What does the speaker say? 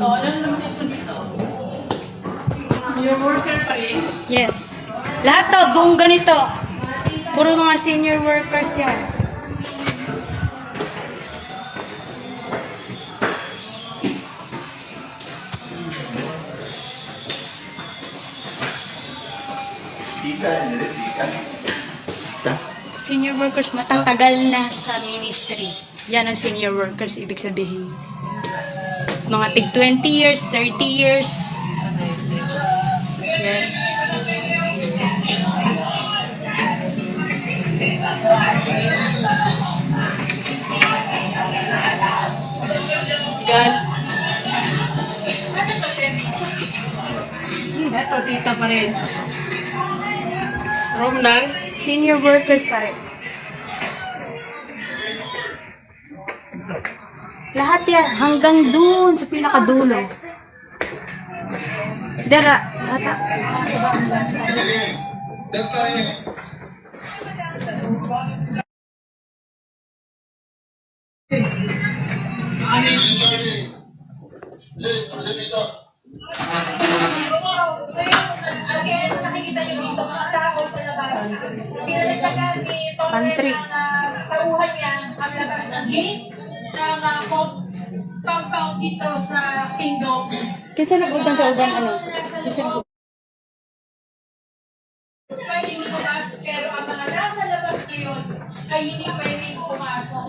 Oo, ano naman ito dito? Your worker pa rin? Yes. Lahat to, buong ganito. Puro mga senior workers yan. Tika, hindi tika. Ta? Senior workers matatagal na sa ministry. Yan ang senior workers, ibig sabihin. Mga tig 20 years, 30 years. Yes. Yan. Ito, tita pa rin. Room ng? Senior workers pa rin. Lahat yan, hanggang dun sa pinakadulo. Dera, ata. Ng uh, tauhan niya ang labas ng gate com- compound dito sa Kingdom. Kinsa nag-uban sa uban, ano? Kinsa nag Pwedeng lumabas, pero ang mga nasa labas ngayon ay hindi pwedeng pumasok.